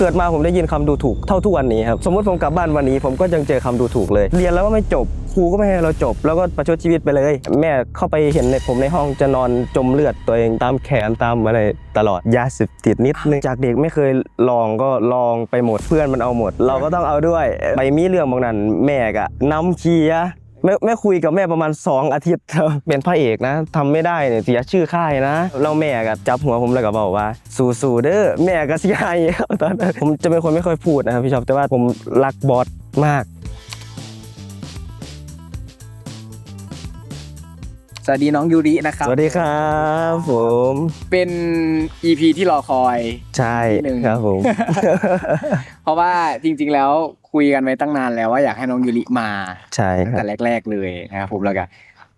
เกิดมาผมได้ยินคำดูถูกเท่าทุกวันนี้ครับสมมติผมกลับบ้านวันนี้ ผมก็ยังเจอคำดูถูกเลย เรียนแล้วก็ไม่จบครูก็ไม่ให้เราจบ แล้วก็ประชดชีวิตไปเลย แม่เข้าไปเห็นในผมในห้องจะนอนจมเลือดตัวเองตามแขนตามอะไรตลอดยาเสพติดนิดนึงจากเด็กไม่เคยลองก็ลองไปหมดเพื่อนมันเอาหมด เราก็ต้องเอาด้วย ไปมีเรื่องบางนั้นแม่กะน้ำเคีย แม่แม่คุยกับแม่ประมาณ 2 อาทิตย์ครับเป็นพระเอกนะทำไม่ได้เนี่ยเสียชื่อค่ายนะเราแม่ก็จับหัวผมแล้วก็บอกว่า สู้ๆเด้อแม่ก็เสียใจตอนนั้นผมจะเป็นคนไม่ค่อยพูดนะครับพี่ชอบแต่ว่าผมรักบอสมาก สวัสดีน้องยูรินะครับ สวัสดีครับผม เป็น EP ที่รอคอยใช่หนึ่งครับผม เพราะว่าจริง ๆ แล้วคุยกันไว้ตั้งนานแล้วว่าอยากให้น้องยูริมาใช่ตั้งครัแต่บแรก ๆ เลยนะครับผมแล้วก็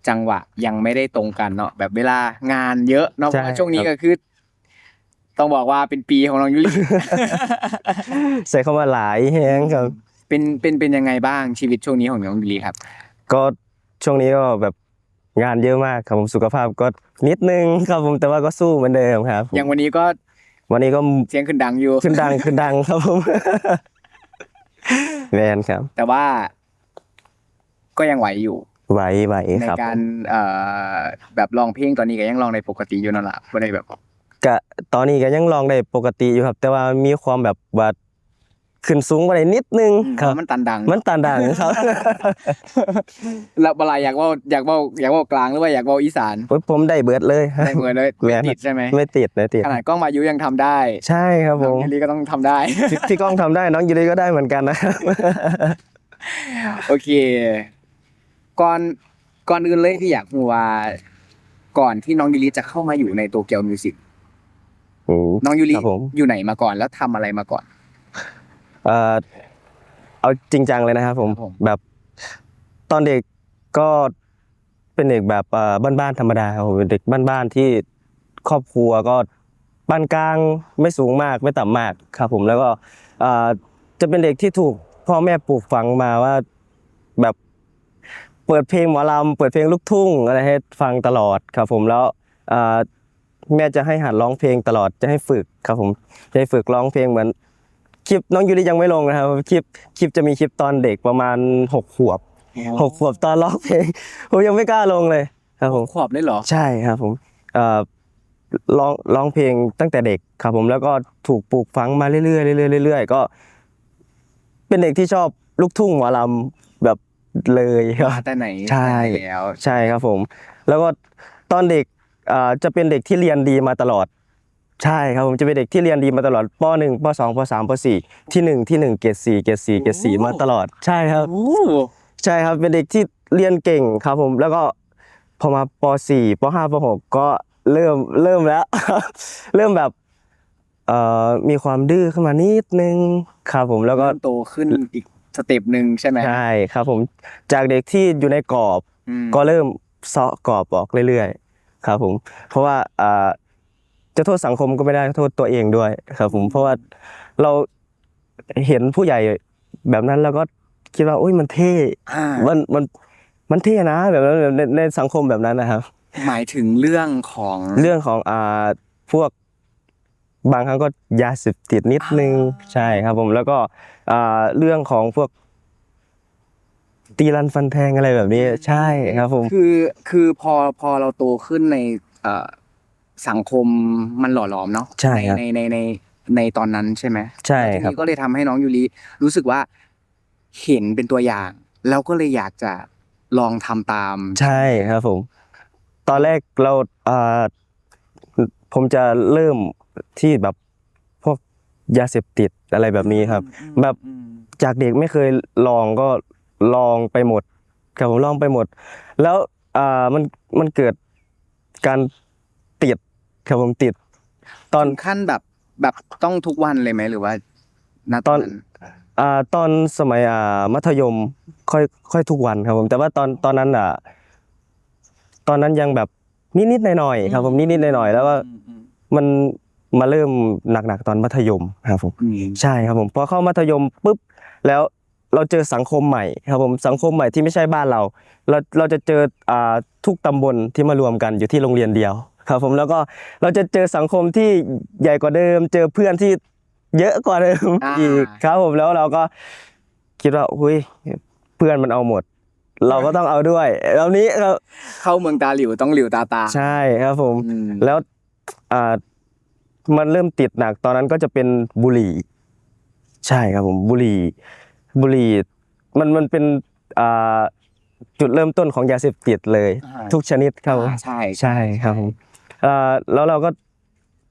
จังหวะยังไม่ได้ตรงกันเนาะแบบเวลางานเยอะเนาะเพใช่ราะว่าช่วงนี้ครัก็บคือ ต้องบอกว่าเป็นปีของน้องยูริใส่คำว่าหลายแฮงครับ เป็นเป็นเป็นยังไงบ้างชีวิตช่วงนี้ของน้องยูริครับ ก็ช่วงนี้ก็แบบ งานเยอะมากครับผมสุขภาพก็นิดนึงครับผมแต่ว่าก็สู้เหมือนเดิมครับอย่างวันนี้ก็วันนี้ก็เสียงขึ้นดังอยู่ ขึ้นดังขึ้นดังครับผม แมนครับ แต่ว่า ก็ยังไหวอยู่ ไหวไหวในครับการเอ่อแบบลองเพลงตอนนี้ก็ยังลองในปกติอยู่นั่นแหละไม่ได้แบบกะตอนนี้ก็ยังลองได้ปกติอยู่ครับ แต่ว่ามีความแบบว่า ขึ้นสูงกว่านี้นิดนึงครับมันตันดัง มันตานดังครับแล้วเวลาอยากเว่าอยากเว่าอยากเว่ากลางหรือว่าอยากเว่าอีสานโอ้ยผมได้เบิร์ดเลยได้เหมือนเลยแหวไม่นติดใช่ไหมไม่ติดไม่ติดขนาดกล้องมายุยังทำได้ ใช่ครับผน้องมยูริก็ต้องทำได้พี่พี่ก้องทำได้น้องยูริก็ได้เหมือนกันนะครับโอเค ก่อนก่อนอื่นเลยพี่อยากรู้ว่าก่อนที่น้องยูริจะเข้ามาอยู่ในโตเกียวมิวสิกอืมน้องยูริครับผมอยู่ไหนมาก่อนแล้วทำอะไรมาก่อน เอ่อเอาจริงจังเลยนะครับผมครับผม แบบตอนเด็กก็เป็นเด็กแบบเอ่อบ้านๆธรรมดาครับผมเป็นเด็กบ้านๆที่ครอบครัวก็ปานกลางไม่สูงมากไม่ต่ำมากครับผมแล้วก็เอ่อจะเป็นเด็กที่ถูกพ่อแม่ปลูกฝังมาว่าแบบเปิดเพลงหมอลำเปิดเพลงลูกทุ่งอะไรให้ฟังตลอดครับผมแล้วเอ่อแม่จะให้หัดร้องเพลงตลอดจะให้ฝึกครับผมจะให้ฝึกร้องเพลงเหมือน คลิปน้องยูริยังไม่ลงนะครับคลิปคลิปจะมีคลิปตอนเด็กประมาณหกขวบหกขวบตอนร้องเพลงผมยังไม่กล้าลงเลยครับผมขวบได้เหรอใช่ครับผมเอ่อร้องร้องเพลงตั้งแต่เด็กครับ ผมแล้วก็ถูกปลูกฝังมาเรื่อยๆเรื่อยๆเรื่อยๆก็ เป็นเด็กที่ชอบลูกทุ่งหมอลำแบบเลยครับแต่ไหนใช่แต่ไหนแล้วใช่ครับผม แล้วก็ตอนเด็กอ่าจะเป็นเด็กที่เรียนดีมาตลอด ใช่ครับผมจะเป็นเด็กที่เรียนดีมาตลอดป .1 ป 2 ป 3 ป 4 ที่ 1 ที่ 1 เกรด4เกรด4เกรด4มาตลอดใช่ครับ โอ้ใช่ครับเป็นเด็กที่เรียนเก่งครับผมแล้วก็พอมาป .4 ป .5 ป .6 ก็เริ่มเริ่มแล้ว เริ่มแบบเอ่อมีความดื้อขึ้นมานิดนึงครับผมแล้วก็เริ่มโตขึ้นอีกสเต็ปหนึ่งใช่ไหมใช่ครับผมจากเด็กที่อยู่ในกรอบ อืมก็เริ่มเซาะกรอบออกเรื่อยๆ ครับผม เพราะว่าอ่า จะโทษสังคมก็ไม่ได้โทษตัวเองด้วยครับ ผมเพราะว่าเราเห็นผู้ใหญ่แบบนั้นแล้วก็คิดว่าอุ้ยมันเท่อ่ามันมันมันเท่นะแบบนั้นในในสังคมแบบนั้นนะครับ หมายถึงเรื่องของเรื่องของอ่าพวกบางครั้งก็ยาเสพติดนิดนึงใช่ครับ ผมแล้วก็อ่าเรื่องของพวก ตีรันฟันแทงอะไรแบบนี้ ใช่ครับ ผมคือคือพอพอเราโตขึ้นในเอ่อ สังคมมันหล่อหลอมเนาะใช่ครับในในในในตอนนั้นใช่ไหมใช่แล้วทีครับนี้ก็เลยทำให้น้องยูริรู้สึกว่าเห็นเป็นตัวอย่าง แล้วก็เลยอยากจะลองทำตาม ใช่ครับผม ตอนแรกเราอ่าผมจะเริ่มที่แบบพวกยาเสพติดอะไรแบบนี้ครับ แบบอืมจากเด็กไม่เคยลองก็ลองไปหมดครับผมลองไปหมด แล้วอ่ามันมันเกิดการติด ครับผมติด ตอนถึงขั้นแบบแบบต้องทุกวันเลยไหมหรือว่าณตตออนนนั้นอ่าตอนสมัยอ่ามัธยมค่อยค่อยทุกวันครับผมแต่ว่าตอนตอนนั้นอะ ตอนนั้นยังแบบนิดๆหน่อยๆครับ ผมนิดๆหน่อยๆแล้วก็อืมอืมมันมาเริ่มหนักๆตอนมัธยมครับผมอืมใช่ครับผมพอเข้ามัธยมปุ๊บแล้วเราเจอสังคมใหม่ครับผมสังคมใหม่ที่ไม่ใช่บ้านเรา เราเราจะเจออ่าทุกตำบลที่มารวมกันอยู่ที่โรงเรียนเดียว ครับผมแล้วก็เราจะเจอสังคมที่ใหญ่กว่าเดิม เจอเพื่อนที่เยอะกว่าเดิมอ่า อีกครับผมแล้วเราก็คิดว่าหุยเพื่อนมันเอาหมด เราก็ต้องเอาด้วยแล้วนี้ครับเข้าเมืองตาหลิวต้องหลิวตาตาใช่ครับผม อืมแล้วอ่ามันเริ่มติดหนักตอนนั้นก็จะเป็นบุหรี่ ใช่ครับผมบุหรี่บุหรี่มันมันเป็นอ่าจุดเริ่มต้นของยาเสพติดเลย อ่าทุกชนิดครับผมอ่าใช่ ใช่ครับผมอ่า แล้วเราก็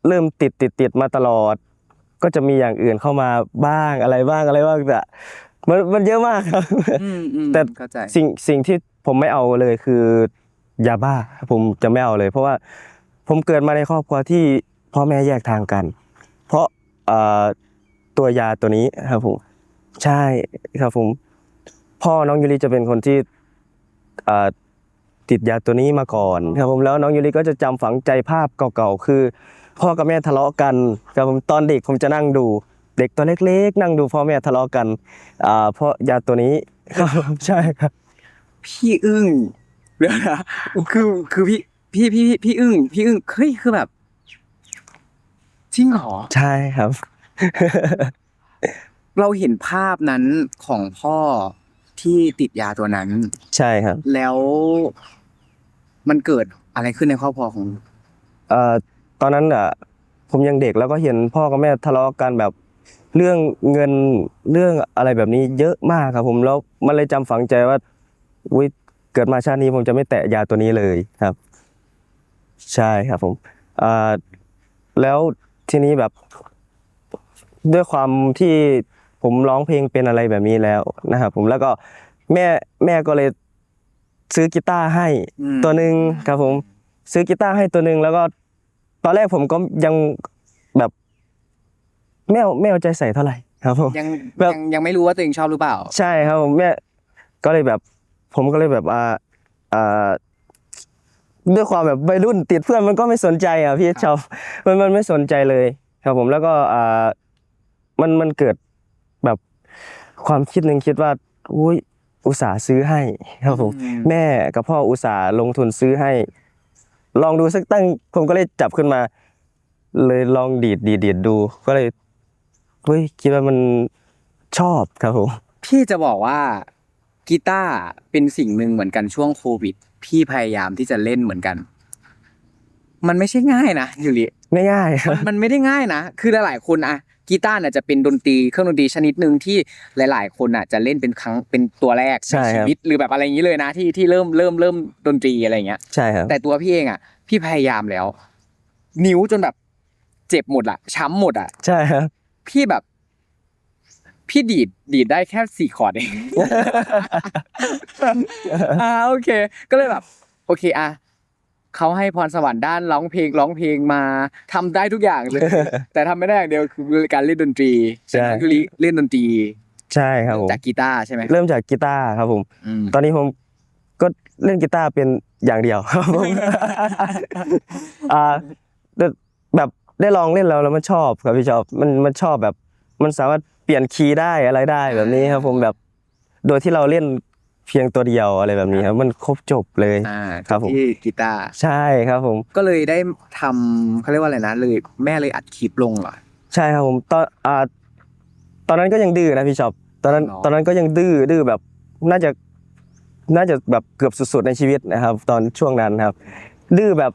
เริ่มติดติดติดมาตลอด ก็จะมีอย่างอื่นเข้ามาบ้างอะไรบ้างอะไรบ้างแต่มันมันเยอะมากครับอืมอืมแต่เข้าใจสิ่งสิ่งที่ผมไม่เอาเลยคือยาบ้า ผมจะไม่เอาเลย เพราะว่าผมเกิดมาในครอบครัวที่พ่อแม่แยกทางกัน เพราะเอ่อตัวยาตัวนี้ครับผมใช่ครับผมพ่อน้องยูริจะเป็นคนที่เอ่อ ติดยาตัวนี้มาก่อนครับผมแล้วน้องยูริก็จะจำฝังใจภาพเก่าๆคือ พ่อกับแม่ทะเลาะกันครับผมตอนเด็กผมจะนั่งดู เด็กตัวเล็ก ๆ นั่งดูพ่อแม่ทะเลาะกันอ่าเพราะยาตัวนี้ครับผมใช่ครับ พี่อึ้งเดี๋ยวนะคือคือพี่พี่พี่พี่อึ้งพี่อึ้งเฮ้ยคือแบบจริงเหรอใช่ครับ เราเห็นภาพนั้นของพ่อ ที่ติดยาตัวนั้น ใช่ครับ แล้วมันเกิดอะไรขึ้นในครอบครัวของเอ่อตอนนั้นอะ ผมยังเด็กแล้วก็เห็นพ่อกับแม่ทะเลาะกันแบบเรื่องเงินเรื่องอะไรแบบนี้เยอะมากครับ ผมแล้วมันเลยจำฝังใจว่าอุ้ยเกิดมาชาตินี้ผมจะไม่แตะยาตัวนี้เลยครับ ใช่ครับ ผมอ่าแล้วทีนี้แบบ ด้วยความที่ ผมร้องเพลงเป็นอะไรแบบนี้แล้วนะครับผมแล้วก็แม่แม่ก็เลยซื้อกีตาร์ให้อืมตัวหนึ่งครับผม ซื้อกีตาร์ให้ตัวหนึ่งแล้วก็ ตอนแรกผมก็ยังแบบไม่เอาไม่เอาใจใส่เท่าไหร่ครับผมยังแบบยังยังไม่รู้ว่าตัวเองชอบหรือเปล่า ใช่ครับผมแม่ก็เลยแบบ ผมก็เลยแบบอ่าอ่าด้วยความแบบวัยรุ่นติดเพื่อนมันก็ไม่สนใจอะพี่ชาวมันมันไม่สนใจเลย ครับผมแล้วก็อ่ามันมันเกิดแบบ ความคิดหนึ่งคิดว่าอุ้ยอุตส่าห์ซื้อให้ครับผมอืมแม่กับพ่ออุตส่าห์ลงทุนซื้อให้ ลองดูสักตั้งผมก็เลยจับขึ้นมา เลยลองดีดดีดดีดดู ก็เลยเฮ้ยคิดว่ามันชอบครับผมพี่จะบอกว่ากีตาร์เป็นสิ่งหนึ่งเหมือนกันช่วงโควิด พี่พยายามที่จะเล่นเหมือนกัน มันไม่ใช่ง่ายนะยูริไม่ง่ายคมัรันบมันไม่ได้ง่ายนะคือหลายๆคนอะ กีตาร์น่ะจะเป็นดนตรีเครื่องดนตรีชนิดหนึ่งที่หลาย ๆ คนอะจะเล่นเป็นครั้งเป็นตัวแรกใช่ในคชีรับวิตหรือแบบอะไรอย่างนี้เลยนะที่ที่เริ่มเริ่มเริ่มดนตรีอะไรอย่างเงี้ยใช่ครับแต่ตัวพี่เองอะพี่พยายามแล้ว นิ้วจนแบบ เจ็บหมดอะช้ำหมดอะใช่ครับพี่แบบพี่ดีดดีดได้แค่สี่คอร์ดเองอ่าโอเค ก็เลยแบบ โอเคอะ เขาให้พรสวรรค์ด้านร้องเพลงร้องเพลงมาทำได้ทุกอย่างเลย แต่ทำไม่ได้อย่างเดียวคือการเล่นดนตรีใช่ คือเล่นดนตรีใช่ครับผมจากกีตาร์ใช่ไหมเริ่มจากกีตาร์ครับผม อืมตอนนี้ผมก็เล่นกีตาร์เป็นอย่างเดียวครับผม อ่าแต่แบบได้ลองเล่นแล้วแล้วมันชอบครับพี่ชอบมันมันชอบแบบ มันสามารถเปลี่ยนคีย์ได้อะไรได้แบบนี้ครับ ผมแบบ โดยที่เราเล่น เพียงตัวเดียวอะไรแบบนี้ครับมันครบจบเลยอ่าครับผมที่กีตาร์ใช่ครับผม ก็เลยได้ทำเขาเรียกว่าอะไรนะเลยแม่เลยอัดคลิปลงเหรอ ใช่ครับผมตอนอ่าตอนนั้นก็ยังดื้อนะพี่ชอบตอนนั้นหรอตอนนั้นก็ยังดื้อดื้อแบบน่าจะน่าจะแบบเกือบสุดๆในชีวิตนะครับ ตอนช่วงนั้นครับ ดื้อแบบ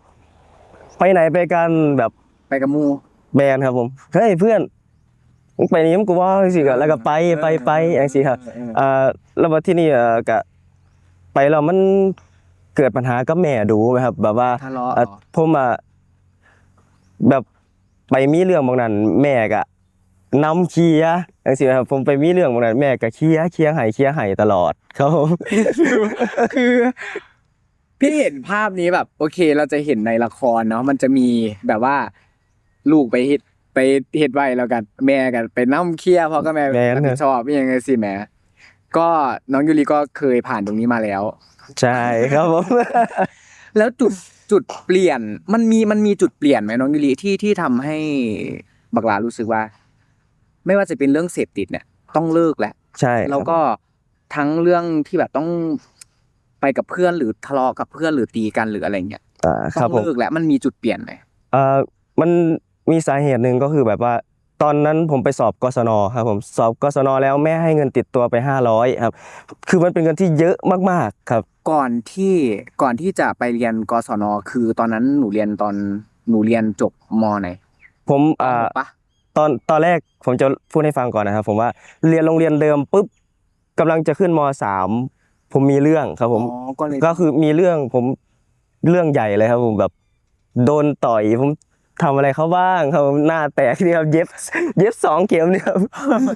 ไปไหนไปกันแบบไปกับหมู แบนครับผมเฮ้ยเพื่อน มึงไปนี่มึงกูว่าสิก็แล้วก็ไปไปไปอย่างสิครับอ่าแล้วว่าที่นี่เอ่อกะไปแล้วมันเกิดปัญหากับแม่ดูไหมครับ แบบว่าทะเลาะเอ่อเหรอ ผมอะแบบไปมีเรื่องบางนั้น แม่กะนำเคลียร์อย่างสิครับ ผมไปมีเรื่องบางนั้นแม่กะเคลียร์เคลียร์ให้เคลียร์ให้ตลอดครับผม คือ พี่เห็นภาพนี้แบบ โอเค เราจะเห็นในละครเนาะมันจะมีแบบว่า ลูกไปเฮ็ด ไปเฮ็ดไว้แล้วกันแม่กันไปนั่งเคลียร์พ่อกับแม่แม่นรับผิดชอบยังไงสิแม่ก็น้องยูริก็เคยผ่านตรงนี้มาแล้ว ใช่ครับผมแล้วจุดจุดเปลี่ยน มันมีมันมีจุดเปลี่ยนไหมน้องยูริที่ที่ทำให้บักหลารู้สึกว่า ไม่ว่าจะเป็นเรื่องเสพติดเนี่ย ต้องเลิกแล้วใช่ครับแล้วก็ทั้งเรื่องที่แบบต้องไปกับเพื่อนหรือทะเลาะกับเพื่อนหรือตีกันหรืออะไรเงี้ยอ่าคต้รัอบงผมเลิกแล้วมันมีจุดเปลี่ยนไหมเอ่อมัน มีสาเหตุหนึ่งก็คือแบบว่า ตอนนั้นผมไปสอบกศนครับผมสอบกศนแล้วแม่ให้เงินติดตัวไป 500ครับคือมันเป็นเงินที่เยอะมากๆครับ ก่อนที่ก่อนที่จะไปเรียนกศนคือตอนนั้นหนูเรียนตอนหนูเรียนจบมไหนผมมอ่าหกปะตอนตอนแรกผมจะพูดให้ฟังก่อนนะครับ ผมว่าเรียนโรงเรียนเดิมปุ๊บกำลังจะขึ้นมสามผมมีเรื่องครับผมอ๋อก็เลยก็คือมีเรื่องผมเรื่องใหญ่เลยครับ ผมแบบ โดนต่อยผม ทำอะไรเขาบ้างครับผมหน้าแตกนี่ครับเย็บ เย็บสองเข็มเนี่ยครับ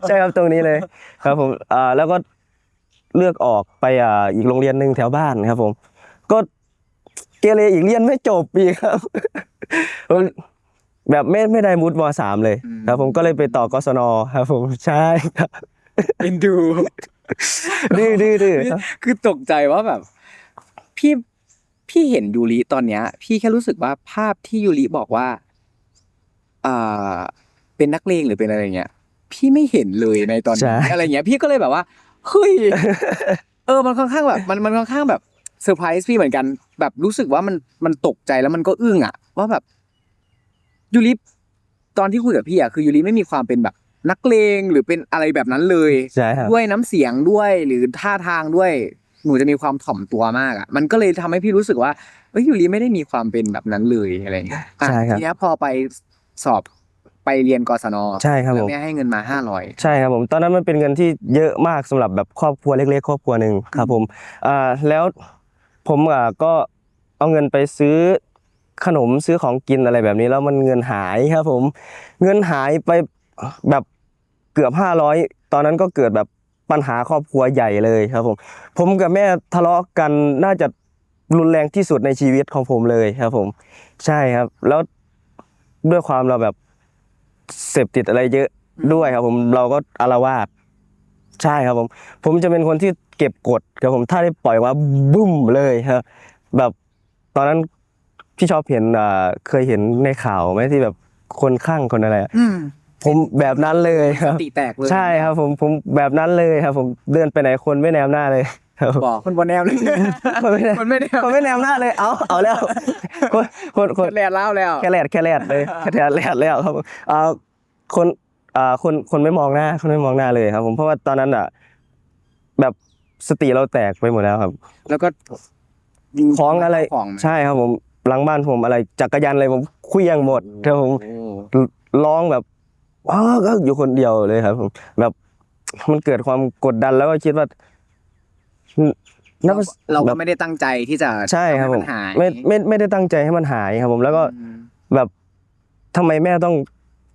ใช่ครับตรงนี้เลยครับผมอ่าแล้วก็เลือกออกไปอ่าอีกโรงเรียนหนึ่งแถวบ้านครับ ผม ก็เกเรอีกเรียนไม่จบอีกครับผมแบบไม่ไม่ได้มุดมสามเลยครับ ผมก็เลยไปต่อกศนครับผมใช่ครับเอ็นดูดื้อดื้อดื้อครับคือตกใจว่าแบบ พี่พี่เห็นยูริตอนเนี้ย พี่แค่รู้สึกว่าภาพที่ยูริบอกว่าอ่า เป็นนักเลงหรือเป็นอะไรเงี้ย พี่ไม่เห็นเลยในตอนใช่นี้อะไรเงี้ย พี่ก็เลยแบบว่าเฮ้ยเออมันค่อนข้างแบบมันมันค่อนข้างแบบเซอร์ไพรส์พี่เหมือนกัน แบบรู้สึกว่ามันมันตกใจแล้วมันก็อึ้งอะ ว่าแบบยูริตอนที่คุยกับพี่อะคือยูริไม่มีความเป็นแบบนักเลงหรือเป็นอะไรแบบนั้นเลยใช่ครับด้วยน้ำเสียงด้วยหรือท่าทางด้วย หนูจะมีความถ่อมตัวมากอะมันก็เลยทำให้พี่รู้สึกว่าเอ้ยยูริไม่ได้มีความเป็นแบบนั้นเลยอะไรอย่างเงี้ยอะใช่ครับทีเนี้ยพอไป สอบไปเรียนกศนใช่ครับแล้ผวมแม่ให้เงินมาห้าร้อยใช่ครับผม ตอนนั้นมันเป็นเงินที่เยอะมากสำหรับแบบครอบครัวเล็กๆ ครอบครัวหนึ่งครับผมอ่าแล้วผมอะก็เอาเงินไปซื้อขนมซื้อของกินอะไรแบบนี้แล้วมันเงินหายครับผม เงินหายไปแบบเกือบห้าร้อยตอนนั้นก็เกิดแบบปัญหาครอบครัวใหญ่เลยครับผม ผมกับแม่ทะเลาะกันน่าจะรุนแรงที่สุดในชีวิตของผมเลยครับผม ใช่ครับ แล้ว ด้วยความเราแบบเสพติดอะไรเยอะด้วยครับ ผมเราก็อารวาสใช่ครับผม ผมจะเป็นคนที่เก็บกดครับผมถ้าได้ปล่อยว่าบึ้มเลยครับแบบตอนนั้นพี่ชอบเห็นอ่าเคยเห็นในข่าวไหมที่แบบคนข้างคนอะไรอะอืมผมแบบนั้นเลยคสรับ ติแตกเลย ใช่ครับ ผมผมแบบนั้นเลยครับ ผมเดินไปไหนคนไม่แนมหน้าเลยครั บบอกคนบนแนวเลยคนไม่แนมคนไม่แนวคนไม่แนมหน้าเลย เอาเอาแล้ว คนคนคคนนแลนเล่าแล้วแค่แรดแค่แรดเลยแค่แรดแรดแล้วครับอ่าคนอ่าคนคนไม่มองหน้าคนไม่มองหน้าเลยครับ ผมเพราะว่าตอนนั้นอะ แบบสติเราแตกไปหมดแล้วครับ แล้วก็ของอะไรของใช่ครับผมหลังบ้านผมอะไรจักรยานอะไรผมเคลี้ยงหมดครับผมโอ้ร้องแบบว้าวก็อยู่คนเดียวเลยครับผมแบบมันเกิดความกดดันแล้วก็คิดว่า นับเราว่าเราแบก็บไม่ได้ตั้งใจที่จะใช่ครับทำผให้มนหายไม่ไม่ไม่ได้ตั้งใจให้มันหายครับผมแล้วก็อืมแบบทำไมแม่ต้อง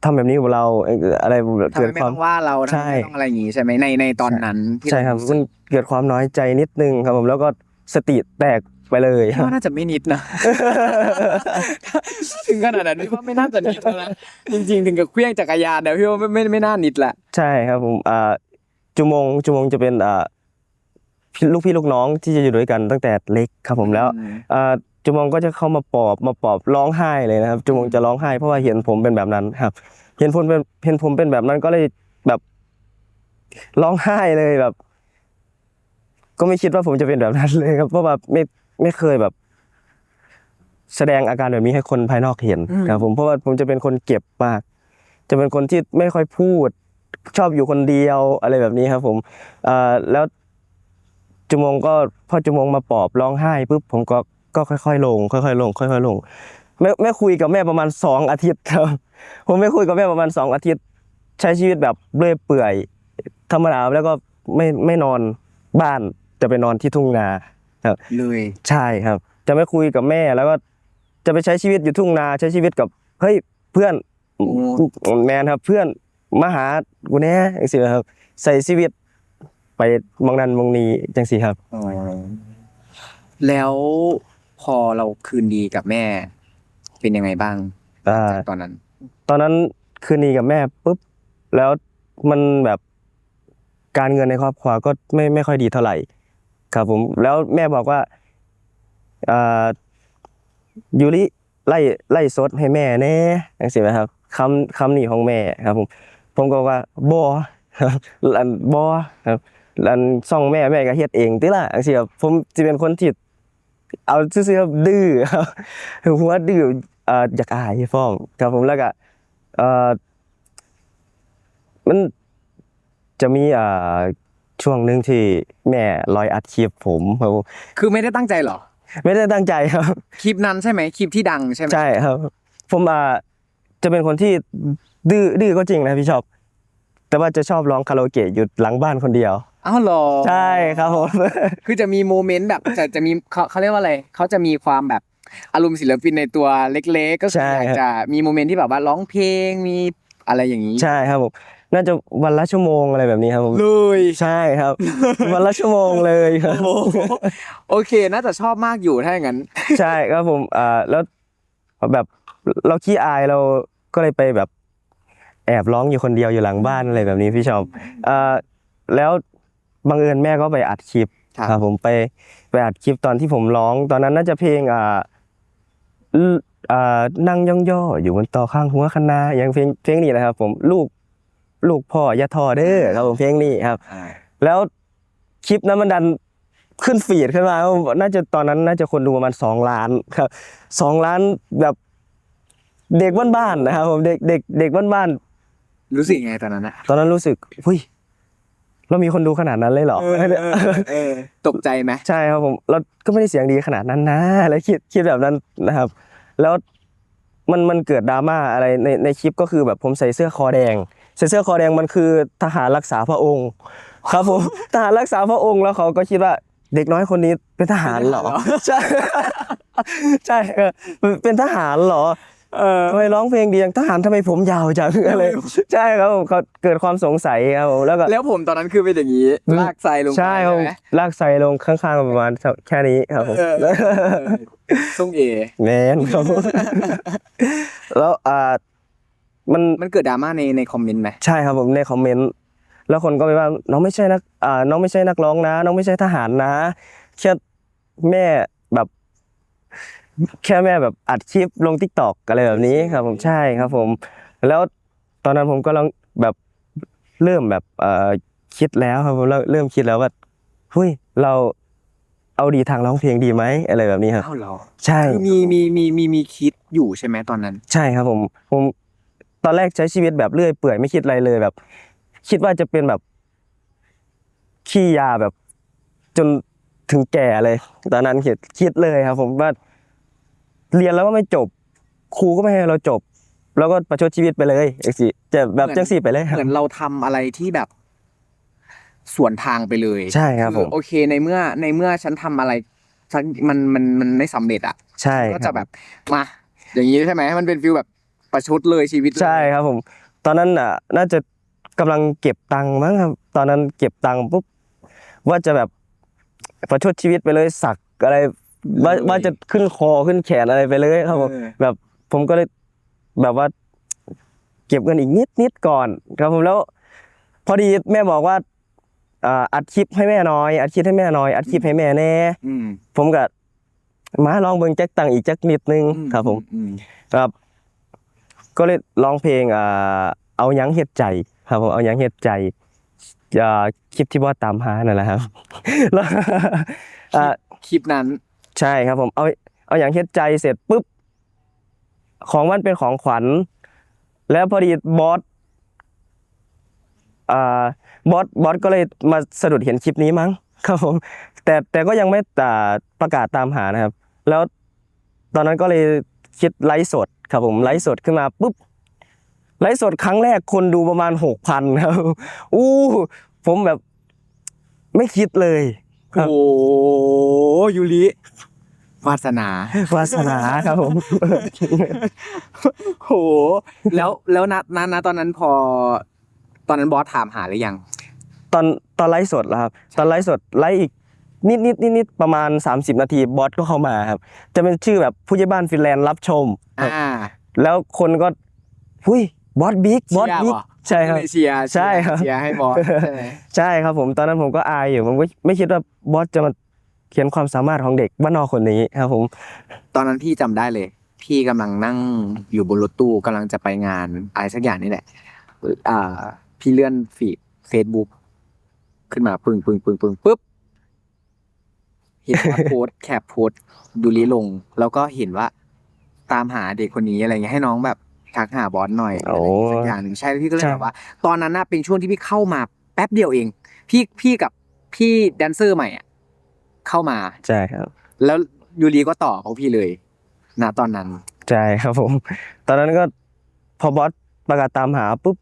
ทำแบบนี้กับเราเอ่ออะไรแบบทำเกิไมดไม่ความต้องว่าเราใช่ทำไมไม่ต้องอะไรอย่างงี้ใช่ไหมในในตอนนั้นที่ใช่ครับมันเกิดความน้อยใจนิดนึงครับผมแล้วก็สติแตกไปเลยพี่ว่าน่าจะไม่นิดนะถึงขนาดนั้นพี่ว่าไม่น่าจะนิดแล้วนะจริง ๆ ถึงกับเครื่องจักรยานเนี่ยพี่ว่าไม่ไม่ไม่น่านิดแหละใช่ครับผมอ่าจุมงจุมงจะเป็นอ่าพี่ ลูกพี่ลูกน้องที่จะอยู่ด้วยกันตั้งแต่เล็กครับผมแล้วอืมอ่าจุมงก็จะเข้ามาปลอบมาปลอบร้องไห้เลยนะครับจุมงจะร้องไห้เพราะว่าเห็นผมเป็นแบบนั้นครับ เห็นผมเป็นเห็นผมเป็นแบบนั้นก็เลยแบบร้องไห้เลยแบบ ก็ไม่คิดว่าผมจะเป็นแบบนั้นเลยครับเพราะว่าไม่ไม่เคยแบบ แสดงอาการแบบนี้ให้คนภายนอกเห็นครับผมเพราะว่าผมจะเป็นคนเก็บมาก จะเป็นคนที่ไม่ค่อยพูด ชอบอยู่คนเดียวอะไรแบบนี้ครับ ผมอ่าแล้ว จุมงก็พอจุมงมาปลอบร้องไห้ปุ๊บผมก็ก็ค่อยๆ ลง ค่อยๆ ลง ค่อยๆ ลงแม่แม่คุยกับแม่ประมาณสองอาทิตย์ครับผมไม่คุยกับแม่ประมาณสองอาทิตย์ ใช้ชีวิตแบบเรื่อยเปื่อยธรรมดาแล้วก็ไม่ไม่นอนบ้านจะไปนอนที่ทุ่งนาเลยใช่ครับ จะไม่คุยกับแม่แล้วก็จะไปใช้ชีวิตอยู่ทุ่งนา ใช้ชีวิตกับเฮ้ยเพื่อนแมนครับ เพื่อนมาหากูแน่จังสิครับ ใส่ชีวิต ไปมองนั้นมองนี้จังสิครับอ๋อแล้วพอเราคืนดีกับแม่ เป็นยังไงบ้างอ่า จากตอนนั้น ตอนนั้นคืนดีกับแม่ปุ๊บแล้วมันแบบการเงินในครอบครัวก็ไม่ไม่ค่อยดีเท่าไหร่ ครับผมแล้วแม่บอกว่าอ่ายูริไล่ไล่สดให้แม่แน่จังสิไหมครับคำคำนี้ของแม่ครับผมผมก็ว่าบอครับอันบอครับ อันซ่องแม่แม่ก็เฮ็ดเองติล่ะจังซี่ครับผมสิเป็นคนที่เอาซื่อๆครับดื้อครับหัวดื้อเอ่ออยากอายฟ้องครับผมแล้วก็เอ่อมันจะมีอ่าช่วงหนึ่งที่แม่ลอยอัดคลิปผมครับคือไม่ได้ตั้งใจเหรอ ไม่ได้ตั้งใจครับ คลิปนั้นใช่ไหมคลิปที่ดังใช่ไหมใช่ครับ ผมอ่าจะเป็นคนที่ดื้อดื้อก็จริงนะพี่ชอบ แต่ว่าจะชอบร้องคาราโอเกะอยู่หลังบ้านคนเดียว อ้าวเหรอใช่ครับผมคือจะมีโมเมนต์แบบจะจะมีเขาเขาเรียกว่าอะไรเขาจะมีความแบบอารมณ์ศิลปินในตัวเล็ก ๆ ก็คือใช่อยากครับจะมีโมเมนต์ที่แบบว่าร้องเพลงมีอะไรอย่างนี้ ใช่ครับผมน่าจะวันละชั่วโมงอะไรแบบนี้ครับผมเลยใช่ครับ วันละชั่วโมงเลยครับโอ้โหโอเค น่าจะชอบมากอยู่ถ้าอย่างนั้น ใช่ครับผมอ่าแล้วแบบเราขี้อายเราก็เลยไปแบบแอบร้องอยู่คนเดียวอยู่หลังบ้านอะไรแบบนี้พี่ชอบอ่าแล้ว บังเอิญแม่ก็ไปอัดคลิปครับ ครับผมไปไปอัดคลิปตอนที่ผมร้อง ตอนนั้นน่าจะเพลงอ่าอืมอ่านั่งย่องย่ออยู่บนต่อข้างหัวคะนาอย่างเพลงเพลงนี้นะครับ ผมลูกลูกพ่ออย่าทอเด้อครับผมเพลงนี้ครับแล้วคลิปนั้นมันดันขึ้นฟีดขึ้นมา น่าจะตอนนั้นน่าจะคนดูประมาณสองล้านครับสองล้านแบบเด็กบ้านๆนะครับผมเด็กเด็กเด็กบ้านรู้สึกยังไงตอนนั้นอะๆตอนนั้นรู้สึกหุ้ย เรามีคนดูขนาดนั้นเลยเหรอเออตกใจไหมใช่ครับผมเราก็ไม่ได้เสียงดีขนาดนั้นนะอะไรคิดคิดแบบนั้นนะครับ แล้วมันมันเกิดดราม่าอะไรในในคลิปก็คือแบบผมใส่เสื้อคอแดงใส่เสื้อคอแดงมันคือทหารรักษาพระองค์ ครับผมทหารรักษาพระองค์แล้วเขาก็คิดว่าเด็กน้อยคนนี้เป็นทหารเหรอใช่ใช่เออเป็นทหารเหรอ เออทำไมร้องเพลงดีจังทหารทำไมผมยาวจังอะไรใช่ครับผมเขาเกิดความสงสัยครับผมแล้วก็แล้วผมตอนนั้นคือเป็นอย่างนี้ลากไซลงไปใช่ครับผมไหมลากใส่ลงข้างๆประมาณแค่นี้ครับผมเออเออเออทรงเอแมนครับผมแล้วอ่ามันมันเกิดดราม่าในในคอมเมนต์ไหมใช่ครับผมในคอมเมนต์แล้วคนก็ไปว่าน้องไม่ใช่นักอ่าน้องไม่ใช่นักร้องนะ น้องไม่ใช่ทหารนะแค่แม่ แบบแค่แม่แบบอัดคลิปลงทิกตอกอะไรแบบนี้ครับ ผมใช่ครับ ผม แล้วตอนนั้นผมก็ลองแบบเริ่มแบบเอ่อคิดแล้วครับผมเริ่มเริ่มคิดแล้วว่าเฮ้ยเราเอาดีทางร้องเพลงดีไหมอะไรแบบนี้ครับอ้าวเหรอใช่ คือมีมีมีมีมีคิดอยู่ใช่ไหมตอนนั้น ใช่ครับผมผมตอนแรกใช้ชีวิตแบบเรื่อยเปื่อยไม่คิดอะไรเลยแบบ คิดว่าจะเป็นแบบขี้ยาแบบ จนถึงแก่เลย ตอนนั้นคิดคิดเลยครับ ผมว่า เรียนแล้วก็ไม่จบ ครูก็ไม่ให้เราจบ แล้วก็ประชดชีวิตไปเลยจังสิจะแบบเหมือนจังสี่ไปเลยครับเหมือนเราทำอะไรที่แบบสวนทางไปเลยใช่ครับผมอโอเคในเมื่อในเมื่อฉันทำอะไรฉันมันมันมันไม่สำเร็จอะใช่ก็คจะรับแบบมาอย่างนี้ใช่ไหมมันเป็นฟิลแบบประชดเลยชีวิตเลยใช่ครับผม ตอนนั้นอะ น่าจะกำลังเก็บตังค์มั้งครับ ตอนนั้นเก็บตังค์ปุ๊บว่าจะแบบประชดชีวิตไปเลยสักอะไร ว่าว่าจะขึ้นคอขึ้นแขนอะไรไปเลยครับผมเออแบบผมก็เลยแบบว่า เก็บเงินอีกนิดนิดก่อน ครับผมแล้ว พอดีแม่บอกว่าอ่าอัดคลิปให้แม่หน้อยอัดคลิปให้แม่หน้อยอัดคลิปให้แม่แน่อืมผมก็มาลองเบิ่งแจ็คตังค์อีกจักนิดนึงครับผมอืมครับ ก็เลยร้องเพลงอ่าเอาหยังเฮ็ดใจ ครับผมเอาหยังเฮ็ดใจอ่าคลิปที่ว่าตามหานั่นแหละครับแล้วอ่าคลิปนั้น ใช่ครับผมเอาเอาหยังเฮ็ดใจเสร็จปุ๊บของมันเป็นของขวัญ แล้วพอดีบอสอ่าบอสบอสก็เลยมาสะดุดเห็นคลิปนี้มั้งครับผม แต่แต่ก็ยังไม่อ่ประกาศตามหานะครับ แล้วตอนนั้นก็เลยคิดไลฟ์สดครับผมไลฟ์สดขึ้นมาปุ๊บไลฟ์สดครั้งแรกคนดูประมาณหกพันครับอู้ผมแบบไม่คิดเลย โอ้ยูริ วาสนาวาสนาครับผม โห แล้วแล้วนะนะนะตอนนั้นพอ ตอนนั้นบอสถามหาหรือยัง ตอนตอนไลฟ์สดแล้วครับ ตอนไลฟ์สดไลฟ์อีกนิดนิดนิดนิดประมาณ 30 นาทีบอสก็เข้ามาครับ จะเป็นชื่อแบบผู้ใหญ่บ้านฟินแลนด์รับชมอ่าแล้วคนก็หุยบอสบิ๊กบอสบิ๊กใช่ครับเชียร์ใช่ครับเชียร์ให้บอสใช่ไหมใช่ครับผมตอนนั้นผมก็อายอยู่ผมก็ไม่คิดว่าบอสจะมา เขียนความสามารถของเด็กบ้านนอกคนนี้ครับผมตอนนั้นพี่จำได้เลย พี่กำลังนั่งอยู่บนรถตู้กำลังจะไปงานอะไรสักอย่างนี่แหละอ่าพี่เลื่อนฟีดเฟซบุ๊กขึ้นมาปึ้งปึ้งปึ้งปึ้งปุ๊บเห็นว่าโพสต์แคปโพสต์ดูลิลง แล้วก็เห็นว่าตามหาเด็กคนนี้อะไรเงี้ยให้น้องแบบทักหาบอสหน่อยโอ้อะไรสักอย่างหนึ่งใช่แล้วพี่ก็เลยใช่แบบว่า ตอนนั้นน่ะเป็นช่วงที่พี่เข้ามาแป๊บเดียวเอง พี่พี่กับพี่แดนเซอร์ใหม่อะ เข้ามาใช่ครับ แล้วยูรีก็ต่อของพี่เลยนะตอนนั้นใช่ครับผม ตอนนั้นก็พอบอสประกาศตามหาปุ๊บ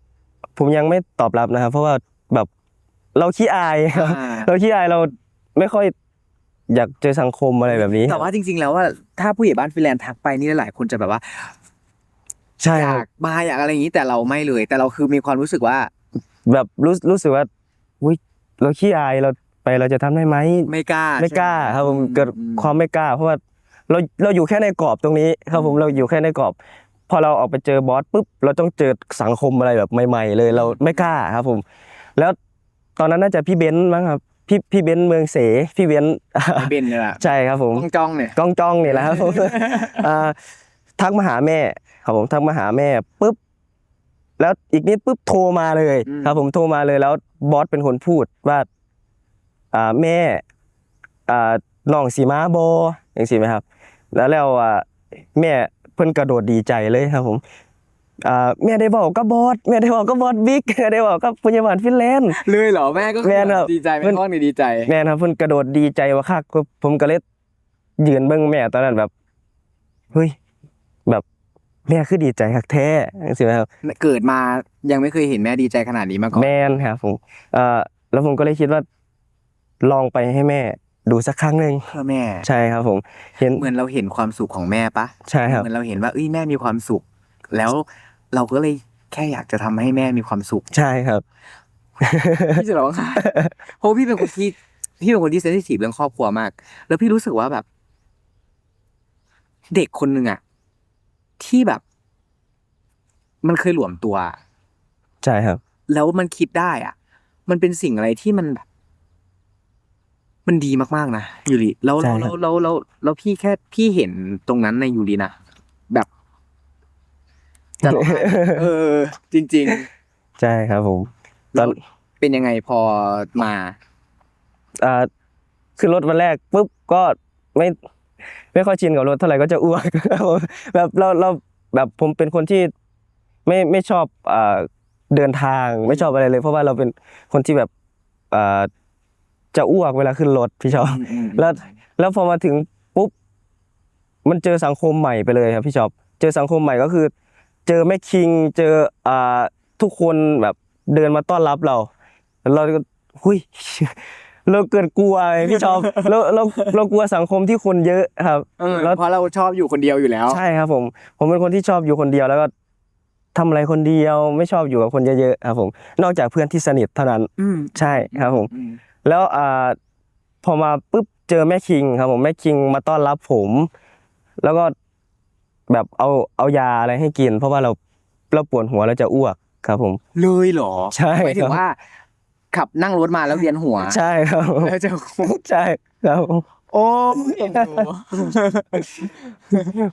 ผมยังไม่ตอบรับนะครับ เพราะว่าแบบเราขี้อายครับอ่าเราขี้อายเราไม่ค่อยอยากเจอสังคมอะไรแบบนี้ แต่ว่าจริง ๆ แล้วว่าถ้าผู้ใหญ่บ้านฟินแลนด์ทักไปนี่หลายคนจะแบบว่าใช่อคยารับกมาอยากอะไรอย่างนี้แต่เราไม่เลย แต่เราคือมีความรู้สึกว่า แบบรู้รู้สึกว่าอุ้ยเราขี้อายเรา ไปเราจะทำได้ไหมไม่กล้าไม่กล้าใช่หครับผมอืเกิดอืความไม่กล้า เพราะว่าเราเราอยู่แค่ในกรอบตรงนี้ ครับผมอืมเราอยู่แค่ในกรอบ พอเราออกไปเจอบอสปุ๊บเราต้องเจอสังคมอะไรแบบใหม่ ๆ เลยเราไม่กล้าครับผม แล้วตอนนั้นน่าจะพี่เบนซ์มั้งครับพี่พี่เบนซ์เมืองเสพี่เบนซ์ไม่เป็นเลยล่ะใช่ครับผมต้องจ้องเนี่ยก้องจ้องนี่แหละครับผมอ่าทักมาหาแม่ ครับผมทักมาหาแม่ปุ๊บแล้วอีกนิดปุ๊บโทรมาเลยอืมครับผมโทรมาเลยแล้วบอสเป็นคนพูดว่า อ่าแม่อ่าน้องสีมาโบอย่างสิไหมครับ แล้วแล้วอ่าแม่เพิ่นกระโดดดีใจเลยครับผมอ่าแม่ได้บอกกับบอสแม่ได้บอกกับบอสบิ๊กแม่ได้บอกกับพยาบาลฟินแลนด์เลยเหรอแม่ก็คือแม่ครับดีใจเพิ่เป็นนพ่อนี่ดีใจแม่นะครับเพิ่นกระโดดดีใจว่าคักก็ผมก็เลยยืนเบิ่งแม่ตอนนั้นแบบเฮ้ยแบบแม่คือดีใจคักแท้จังซี่ครับเกิดมายังไม่เคยเห็นแม่ดีใจขนาดนี้มาก่อนแม่นครับผมเอ่อแล้วผมก็เลยคิดว่า ลองไปให้แม่ดูสักครั้งหนึ่งเพื่อแม่ ใช่ครับผมเห็นเหมือนเราเห็นความสุขของแม่ปะใช่ครับเหมือนเราเห็นว่าเอ้ยแม่มีความสุข แล้วเราก็เลยแค่อยากจะทำให้แม่มีความสุข ใช่ครับพี่จะร้องไห้เพราะพี่เป็นคนที่พี่เป็นคนที่เซนซิทีฟเรื่องครอบครัวมาก แล้วพี่รู้สึกว่าแบบ เด็กคนหนึ่งอะที่แบบ มันเคยหลวมตัว ใช่ครับ แล้วมันคิดได้อะมันเป็นสิ่งอะไรที่มันแบบ มันดีมากๆนะยูริแล้วใช่แล้วครับแล้วแล้วแล้วพี่แค่พี่เห็นตรงนั้นในยูรินะแบบจะร้องไห้เออ จริงใช่ครับผมๆแล้วเป็นยังไงพอมาอ่าขึ้นรถวันแรกปุ๊บก็ไม่ไม่ค่อยชินกับรถเท่าไหร่ก็จะอ้วกครับผมแบบเราเราแบบผมเป็นคนที่ไม่ไม่ชอบอ่าเดินทางไม่ชอบอะไรเลย เพราะว่าเราเป็นคนที่แบบอ่า จะอ้วกเวลาขึ้นรถพี่ชอบแล้วแล้วพอมาถึงปุ๊บมันเจอสังคมใหม่ไปเลยครับพี่ชอบเจอสังคมใหม่ก็คือ เจอแม่คิง เจออ่าทุกคนแบบเดินมาต้อนรับเราแล้วเราก็หุยเราเกิดกลัวไงพี่ชอบเราเราเรากลัวสังคมที่คนเยอะครับเออแล้วเพราะเราชอบอยู่คนเดียวอยู่แล้ว ใช่ครับ ผม ผมเป็นคนที่ชอบอยู่คนเดียวแล้วก็ทำอะไรคนเดียวไม่ชอบอยู่กับคนเยอะๆครับผม นอกจากเพื่อนที่สนิทเท่านั้นอืมใช่ครับผมอืม แล้วอ่าพอมาปุ๊บเจอแม่คิงครับผมแม่คิงมาต้อนรับผม แล้วก็แบบเอาเอายาอะไรให้กิน เพราะว่าเราเราปวดหัวแล้วจะอ้วกครับผม เลยเหรอใช่หมายถึครังบว่า ขับนั่งรถมาแล้วเวียนหัวใช่ครับผมแล้วจะใช่ครับผม โอ้เอ็นดู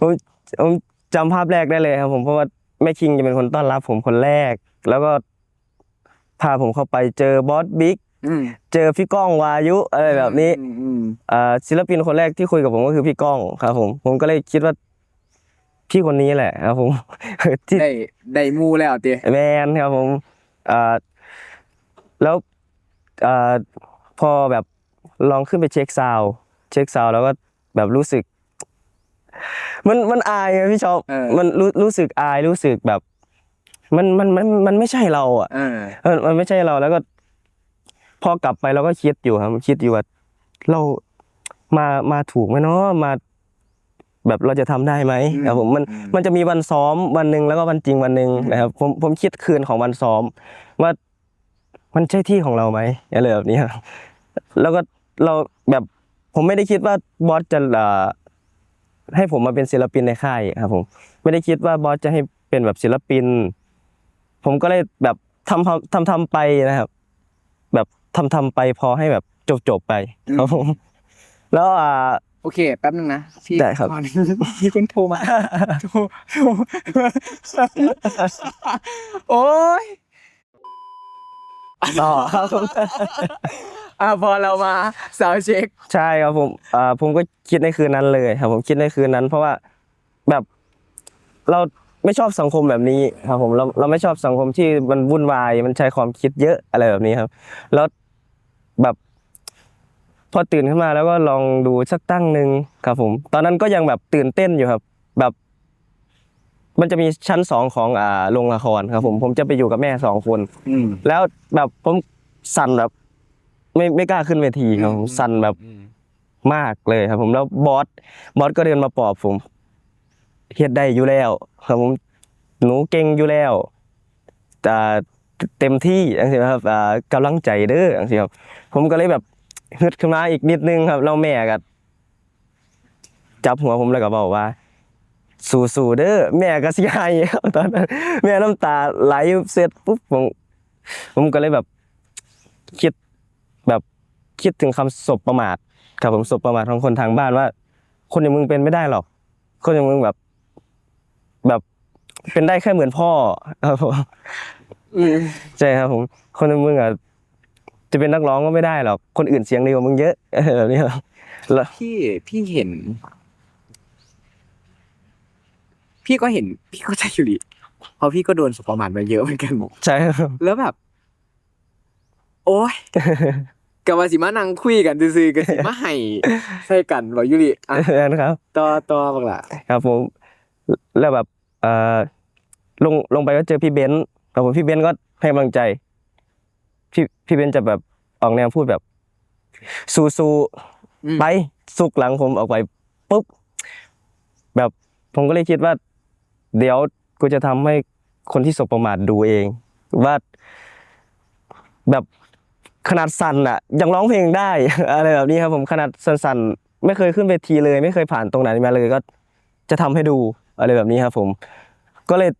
ผมผมจำภาพแรกได้เลยครับผมเพราะว่าแม่คิงจะเป็นคนต้อนรับผมคนแรก แล้วก็พาผมเข้าไปเจอบอสบิ๊กอืม เจอพี่ก้องวายุอะไรแบบนี้อืมอืมอ่าศิลปินคนแรกที่คุยกับผมก็คือพี่ก้องครับ ผม ผมก็เลยคิดว่าพี่คนนี้แหละครับ ผมที่ได้ได้มูแล้วเตียแมนครับผมอ่าแล้วอ่าพอแบบลองขึ้นไปเช็คซาวด์เช็คซาวด์แล้วก็แบบรู้สึก มันมันอายอะพี่ชอบเออมันรู้รู้สึกอายรู้สึกแบบ มันมันมันมันไม่ใช่เรา อะเออเออมันไม่ใช่เราแล้วก็ พอกลับไปเราก็คิดอยู่ครับ คิดอยู่ว่าเรามามาถูกไหมเนาะมา แบบเราจะทำได้ไหมอืมครับผมมันอืมมันจะมีวันซ้อมวันหนึ่งแล้วก็วันจริงวันหนึ่งอืมนะครับ ผมผมคิดคืนของวันซ้อม ว่ามันใช่ที่ของเราไหมอะไรแบบนี้ครับแล้วก็เราแบบผมไม่ได้คิดว่าบอสจะเอ่อให้ผมมาเป็นศิลปินในค่ายครับผมไม่ได้คิดว่าบอสจะให้เป็นแบบศิลปิน ผมก็เลยแบบทำทำทำทำไปนะครับแบบ ทำทำไปพอให้แบบจบจบๆไปครับผม แล้วอ่า โอเค แป๊บนึงนะพี่ได้ครับก่อนมีคนโทรมาโทรโทรโอ้ยต่อครับผมอะพอเรามาสาวเช็ค ใช่ครับผมอ่าผมก็คิดในคืนนั้นเลยครับ ผมคิดในคืนนั้น เพราะว่าแบบเราไม่ชอบสังคมแบบนี้ครับผมเราเราไม่ชอบสังคมที่มันวุ่นวายมันใช้ความคิดเยอะอะไรแบบนี้ครับ แล้ว แบบ พอตื่นขึ้นมาแล้วก็ลองดูสักตั้งหนึ่งครับผม ตอนนั้นก็ยังแบบตื่นเต้นอยู่ครับ แบบ มันจะมีชั้นสองของอ่าโรงละครครับ ผม ผมจะไปอยู่กับแม่สองคน อืมแล้วแบบผมสั่นแบบ ไม่ไม่กล้าขึ้นเวทีครับผมอืมสั่นแบบมากเลยครับ ผมแล้วบอสบอสก็เดินมาปลอบผมเฮ็ดได้อยู่แล้ว ครับผมหนูเก่งอยู่แล้วแต่ เต็มที่อย่างนี้ครับอ่ากำลังใจเด้ออย่างนี้ครับ ผมก็เลยแบบฮึดขึ้นมาอีกนิดนึงครับแล้วแม่ก็จับหัวผมแล้วก็บอกว่า สู้ๆเด้อแม่ก็สิให้ครับตอนนั้นแม่น้ำตาไหลเสร็จปุ๊บผมผมก็เลยแบบคิดแบบคิดถึงคำสบประมาทครับผมสบประมาทของคนทางบ้านว่า คนอย่างมึงเป็นไม่ได้หรอกคนอย่างมึงแบบ แบบเป็นได้แค่เหมือนพ่อครับผม ใช่ครับผม คนอย่างมึงอะจะเป็นนักร้องก็ไม่ได้หรอก คนอื่นเสียงดีกว่ามึงเยอะเออแบบนี้ครับแล้วพี่พี่เห็น พี่ก็เห็น พี่ก็ใจอยู่ดิเพราะพี่ก็โดนสบประมาทมาเยอะเหมือนกันใช่ครับแล้วแบบ โอ้ยกับว่าสิมานั่งคุยกันซื่อๆกับสิมาให้ใส่กันว่ายุริอะนะครับต่อต่อบักล่ะครับผมแล้วแบบเอ่อลงลงไปก็เจอพี่เบนซ์ ครับผมพี่เบนซ์ก็ให้กำลังใจ พี่พี่เบนซ์จะแบบออกแนวพูดแบบ สู้สู้อืม ไปสุกหลังผมออกไปปุ๊บแบบผมก็เลยคิดว่า เดี๋ยวกูจะทำให้คนที่สบประมาทดูเอง ว่า แบบขนาดสั่นอะยังร้องเพลงได้ อะไรแบบนี้ครับผมขนาดสั่นๆไม่เคยขึ้นเวทีเลย ไม่เคยผ่านตรงไหนมาเลยก็จะทำให้ดูอะไรแบบนี้ครับผม ก็เลย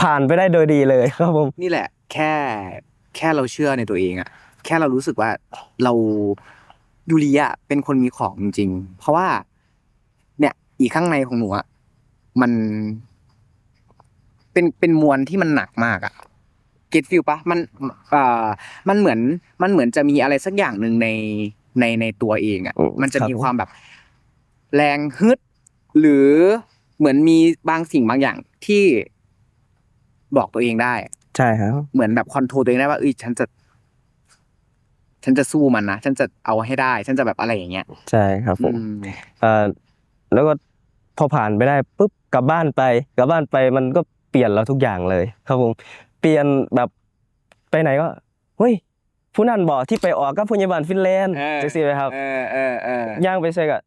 ผ่านไปได้โดยดีเลยครับผมนี่แหละ แค่แค่เราเชื่อในตัวเองอะแค่เรารู้สึกว่าเรายูริอะเป็นคนมีของจริงๆเพราะว่า เนี่ย อีกข้างในของหนูอะมัน เป็นเป็นมวลที่มันหนักมากอะเก็ตฟิลปะมันเอ่อมันเหมือนมันเหมือนจะมีอะไรสักอย่างหนึ่งในในในตัวเองอะอืมมันจะครับมีความแบบ แรงฮึด หรือเหมือนมีบางสิ่งบางอย่างที่ บอกตัวเองได้ ใช่ครับ เหมือนแบบคอนโทรลตัวเองได้ว่าเอ้ยฉันจะ ฉันจะสู้มันนะฉันจะเอาให้ได้ ฉันจะแบบอะไรอย่างเงี้ยใช่ครับผมอืมเอ่อแล้วก็พอผ่านไปได้ปุ๊บกลับบ้านไป กลับบ้านไปมันก็เปลี่ยนเราทุกอย่างเลย ครับผมเปลี่ยนแบบไปไหนก็เฮ้ยผู้นั่นบอกที่ไปออกกับพยาบาลฟินแลนด์เออจังสิเลยครับ เออเออเออ ย่างไปใส่กะ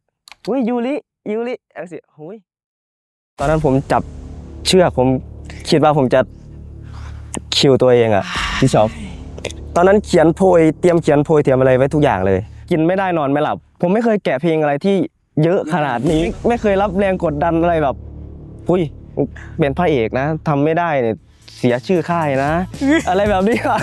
เฮ้ยยูริยูริจังสิหุยตอนนั้นผมจับเชือกผม คิดว่าผมจะคิวตัวเองอะพี่ชอบตอนนั้นเขียนโพยเตรียมเขียนโพยเตรียมอะไรไว้ทุกอย่างเลย กินไม่ได้นอนไม่หลับ ผมไม่เคยแกะเพลงอะไรที่เยอะขนาดนี้ ไม่เคยรับแรงกดดันอะไรแบบอุ้ยเป็นพระเอกนะทำไม่ได้เนี่ยเสียชื่อค่ายนะ อะไรแบบนี้ค่ะ